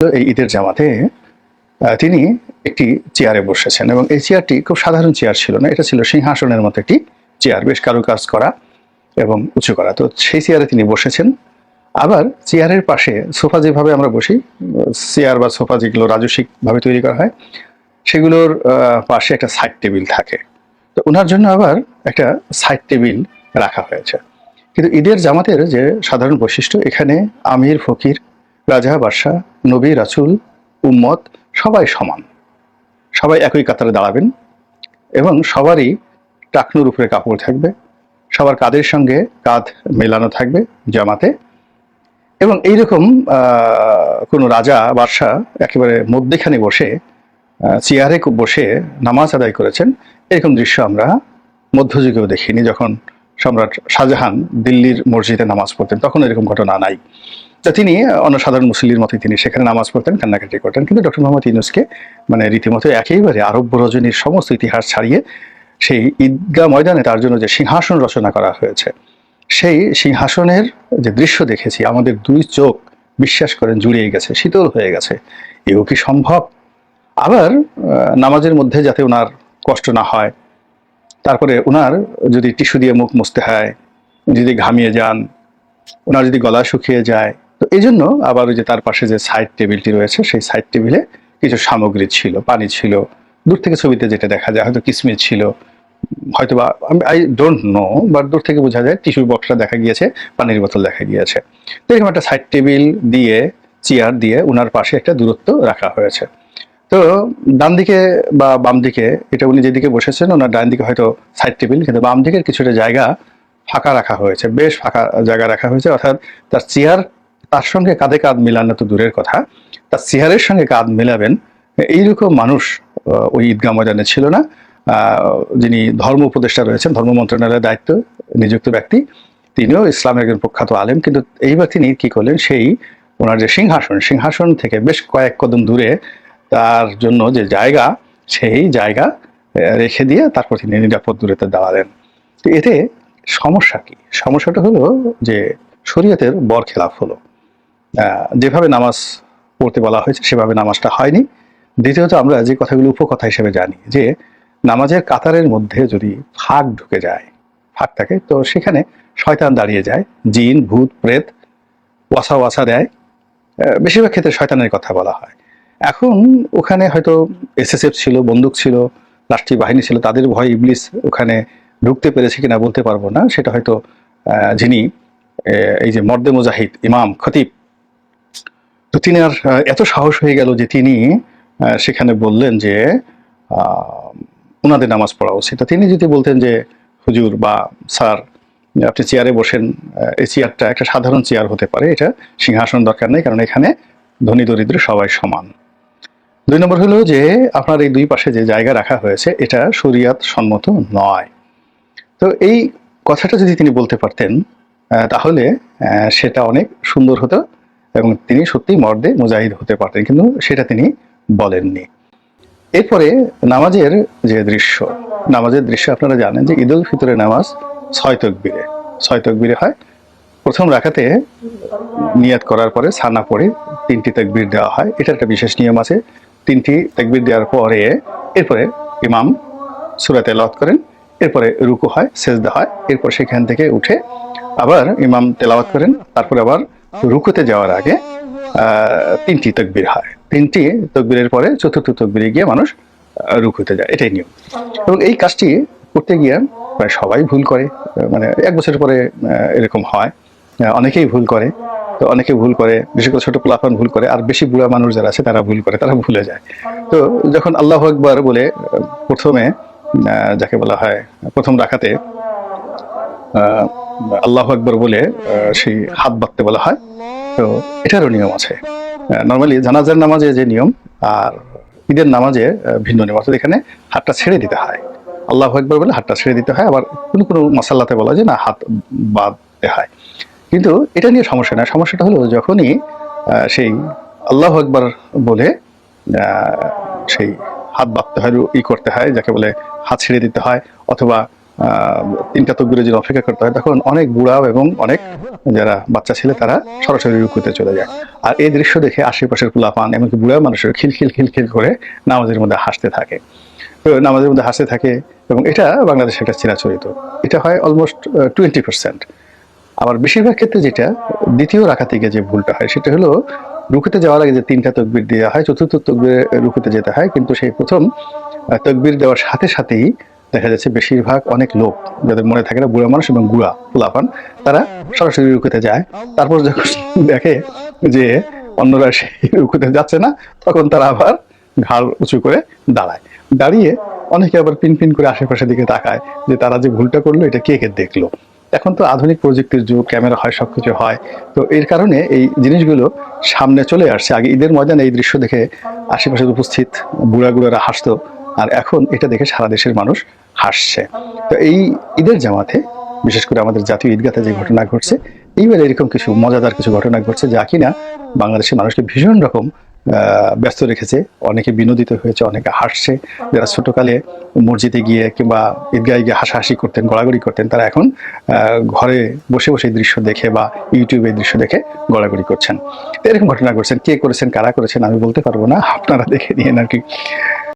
এই ঈদের জামাতে তিনি একটি চেয়ারে বসেছেন এবং এই চেয়ারটি খুব সাধারণ চেয়ার ছিল না, এটা ছিল সিংহাসনের মতো একটি চেয়ার বেশ কারুকাজ করা এবং উঁচু করা। তো সেই চেয়ারে তিনি বসেছেন। আবার চেয়ারের পাশে সোফা যেভাবে আমরা বসি চেয়ার বা সোফা যেগুলো রাজস্বিকভাবে তৈরি করা হয়, সেগুলোর পাশে একটা সাইড টেবিল থাকে। তো ওনার জন্য আবার একটা সাইড টেবিল রাখা হয়েছে। কিন্তু ঈদের জামাতের যে সাধারণ বৈশিষ্ট্য, এখানে আমির, ফকির রাজা, বাদশাহ, নবী, রাসুল, উম্মত, সবাই সমান। সবাই একই কাতারে দাঁড়াবেন এবং সবারই টাকনুর উপরে কাপড় থাকবে, সবার কাঁধের সঙ্গে কাঁধ মেলানো থাকবে জামাতে এবং এইরকম কোনো রাজা, বাদশাহ একেবারে মধ্যেখানে বসে চেয়ারে বসে নামাজ আদায় করেছেন, এরকম দৃশ্য আমরা মধ্যযুগেও দেখিনি। যখন সম্রাট শাহজাহান দিল্লির মসজিদে নামাজ পড়তেন, তখন এরকম ঘটনা নাই। তা তিনি অন্য সাধারণ মুসলিমের মতোই তিনি সেখানে নামাজ পড়তেন, কান্নাকাটি করতেন। কিন্তু ডক্টর মোহাম্মদ ইউনুসকে মানে রীতিমতো একেবারে আরব্য রজনীর সমস্ত ইতিহাস ছাড়িয়ে সেই ঈদগাহ ময়দানে তার জন্য যে সিংহাসন রচনা করা হয়েছে, সেই সিংহাসনের যে দৃশ্য দেখেছি, আমাদের দুই চোখ বিশ্বাস করেন জুড়িয়ে গেছে, শীতল হয়ে গেছে। এও কি সম্ভব? আবার নামাজের মধ্যে যাতে ওনার কষ্ট না হয়, তারপরে ওনার যদি টিস্যু দিয়ে মুখ মুছতে হয়, যদি ঘামিয়ে যান, ওনার যদি গলা শুকিয়ে যায় তো এই জন্য আবার ওই যে তার পাশে যে সাইড টেবিলটি রয়েছে, সেই সাইড টেবিলে কিছু সামগ্রী ছিল, পানি ছিল, দূর থেকে ছবিতে যেটা দেখা যায়, হয়তো কিসমিস ছিল হয়তো বা আমি আই ডোন্ট নো বাট দূর থেকে বোঝা যায় টিস্যু বক্সটা দেখা গিয়েছে, পানির বোতল দেখা গিয়েছে। তো এরকম একটা সাইড টেবিল দিয়ে চেয়ার দিয়ে ওনার পাশে একটা দূরত্ব রাখা হয়েছে। তো ডান দিকে বা বাম দিকে, এটা উনি যেদিকে বসেছেন, ওনার ডান দিকে হয়তো সাইড টেবিল কিন্তু বাম দিকের কিছুটা জায়গা ফাঁকা রাখা হয়েছে, বেশ ফাঁকা জায়গা রাখা হয়েছে, অর্থাৎ তার চেয়ার তার সঙ্গে কাঁধে কাঁধ মিলানো তো দূরের কথা। তার সিহারের সঙ্গে কাঁধ মেলাবেন, এইরকম মানুষ ওই ঈদগাহ ময়দানে ছিল না। যিনি ধর্ম উপদেষ্টা রয়েছেন, ধর্ম মন্ত্রণালয়ের দায়িত্ব, নিযুক্ত ব্যক্তি, তিনিও ইসলামের একজন প্রখ্যাত আলেম। কিন্তু এইবার তিনি কি করলেন, সেই ওনার যে সিংহাসন সিংহাসন থেকে বেশ কয়েক কদম দূরে তার জন্য যে জায়গা, সেই জায়গা রেখে দিয়ে তারপর তিনি নিরাপদ দূরত্বে দাঁড়ালেন। তো এতে সমস্যা কি? সমস্যাটা হলো যে শরীয়তের বর খেলাফ হলো। যেভাবে নামাজ পড়তে বলা হয়েছে, সেভাবে নামাজটা হয়নি। দ্বিতীয়ত আমরা যে কথাগুলো উপকথা হিসেবে জানি, যে নামাজের কাতারের মধ্যে যদি ফাঁক ঢুকে যায়, ফাঁক থাকে, তো সেখানে শয়তান দাঁড়িয়ে যায়, জিন, ভূত, প্রেত, ওয়াসা ওয়াসা দেয়। বেশিরভাগ ক্ষেত্রে শয়তানের কথা বলা হয়। এখন ওখানে হয়তো এসএসএফ ছিল, বন্দুক ছিল, রাষ্ট্রীয় বাহিনী ছিল, তাদের ভয় ইবলিস ওখানে ঢুকতে পেরেছে কিনা বলতে পারব না। সেটা হয়তো যিনি এই যে মর্দে মুজাহিদ, ইমাম, খতিব তো তিনি আর এত সাহস হয়ে গেল যে তিনি সেখানে বললেন যে ওনাদের নামাজ পড়া উচিত তিনি যদি বলতেন যে, হুজুর বা স্যার, আপনি চেয়ারে বসেন এই চেয়ারটা একটা সাধারণ চেয়ার হতে পারে, এটা সিংহাসন দরকার নেই, কারণ এখানে ধনী দরিদ্র সবাই সমান। দুই নম্বর হলো যে, আপনার এই দুই পাশে যে জায়গা রাখা হয়েছে, এটা শরিয়াত সম্মত নয়। তো এই কথাটা যদি তিনি বলতে পারতেন তাহলে সেটা অনেক সুন্দর হতো। এবং তিনি সত্যি মর্দে মুজাহিদ হতে পারতেন, কিন্তু সেটা তিনি বলেননি। এরপরে নামাজের যে দৃশ্য, নামাজের দৃশ্য আপনারা জানেন যে ঈদ উল ফিতরের নামাজ ছয় তকবিরে। ছয় তকবিরে হয়। প্রথম রাখাতে নিয়াত করার পরে সানা পড়ে তিনটি তাকবির দেওয়া হয়। এটা একটা বিশেষ নিয়ম আছে। তিনটি তাকবির দেওয়ার পরে এরপরে ইমাম সুরাতে লত করেন, এরপরে রুকু হয়, সেজদা হয়, এরপর সেখান থেকে উঠে আবার ইমাম তেলাওয়াত করেন, তারপরে আবার রুকুতে যাওয়ার আগে তিনটি তকবির হয়। তিনটি তকবিরের পরে চতুর্থ তকবিরে গিয়ে মানুষ রুকুতে যায়। এটাই নিয়ম। এবং এই কাজটি করতে গিয়ে প্রায় সবাই ভুল করে। মানে এক বছর পরে এরকম হয়। অনেকেই ভুল করে। তো অনেকে ভুল করে। বিশেষ করে ছোট পোলাপান ভুল করে। আর বেশি বুড়া মানুষ যারা আছে, তারা ভুল করে। তারা ভুলে যায়। তো যখন আল্লাহ একবার বলে, প্রথমে যাকে বলা হয় প্রথম রাখাতে আল্লাহ আকবর বলে সেই হাত বাঁধতে বলা হয়। তো এটারও নিয়ম আছে। নর্মালি জানাজার নামাজে যে নিয়ম আর ঈদের নামাজে ভিন্ন নিয়ম অর্থাৎ এখানে হাতটা ছেড়ে দিতে হয়। আল্লাহ একবার বলে হাতটা ছেড়ে দিতে হয়। আবার কোনো কোনো মশাল্লাতে বলা যায় না, হাত বাঁধতে হয়। কিন্তু এটা নিয়ে সমস্যা না সমস্যাটা হলো যখনই সেই আল্লাহ একবার বলে সেই হাত বাঁধতে হয় ই করতে হয়, যাকে বলে হাত ছেড়ে দিতে হয়, অথবা তিনটা তকবিরের জন্য অপেক্ষা করতে হয়, তখন অনেক বুড়াও এবং অনেক যারা বাচ্চা ছেলে, তারা সরাসরি রুকুতে চলে যায়। আর এই দৃশ্য দেখে আশেপাশের কুলাপান এমনকি বুড়া মানুষের খিলখিল খিলখিল করে নামাজের মধ্যে হাসতে থাকে। তো নামাজের মধ্যে হাসতে থাকে এবং এটা বাংলাদেশের একটা চিরাচরিত এটা হয় অলমোস্ট টোয়েন্টি পার্সেন্ট আবার বেশিরভাগ ক্ষেত্রে যেটা দ্বিতীয় রাখা থেকে যে ভুলটা হয়, সেটা হলো রুকুতে যাওয়ার আগে যে তিনটা তকবির দেওয়া হয়, চতুর্থ তকবির রুকুতে যেতে হয়, কিন্তু সেই প্রথম তকবির দেওয়ার সাথে সাথেই দেখা যাচ্ছে বেশিরভাগ অনেক লোক, যাদের মনে থাকে না বুড়া মানুষ এবং গুড়া পোলাপান তারা সরাসরি রুকুতে যায়। তারপর যখন দেখে যে অন্যরা সেই রুকুতে যাচ্ছে না, তখন তারা আবার ঘাড় উঁচু করে দাঁড়ায়। দাঁড়িয়ে অনেকে আবার পিন পিন করে আশেপাশের দিকে তাকায় যে তারা যে ভুলটা করল, এটা কে কে দেখল? এখন তো আধুনিক প্রযুক্তির যুগ, ক্যামেরা হয়, সবকিছু হয়। তো এর কারণে এই জিনিসগুলো সামনে চলে আসছে। আগে ঈদের ময়দানে এই দৃশ্য দেখে আশেপাশে উপস্থিত বুড়া বুড়ারা হাসতো। আর এখন এটা দেখে সারা দেশের মানুষ হাসছে। তো এই ঈদের জামাতে, বিশেষ করে আমাদের জাতীয় ঈদগাতে যে ঘটনা ঘটছে, এইবার এরকম কিছু মজাদার কিছু ঘটনা ঘটছে যা কিনা বাংলাদেশের মানুষকে ভীষণ রকম ব্যস্ত রেখেছে। অনেকে বিনোদিত হয়েছে, অনেকে হাসছে। যারা ছোটকালে মসজিদে গিয়ে কিংবা ঈদগাহে গিয়ে হাসাহাসি করতেন, গড়াগড়ি করতেন, তারা এখন ঘরে বসে বসে দৃশ্য দেখে বা ইউটিউবে দৃশ্য দেখে গড়াগড়ি করছেন। এরকম ঘটনা ঘটছেন কে করেছেন, কারা করেছেন আমি বলতে পারব না। আপনারা দেখে নিন আর কি।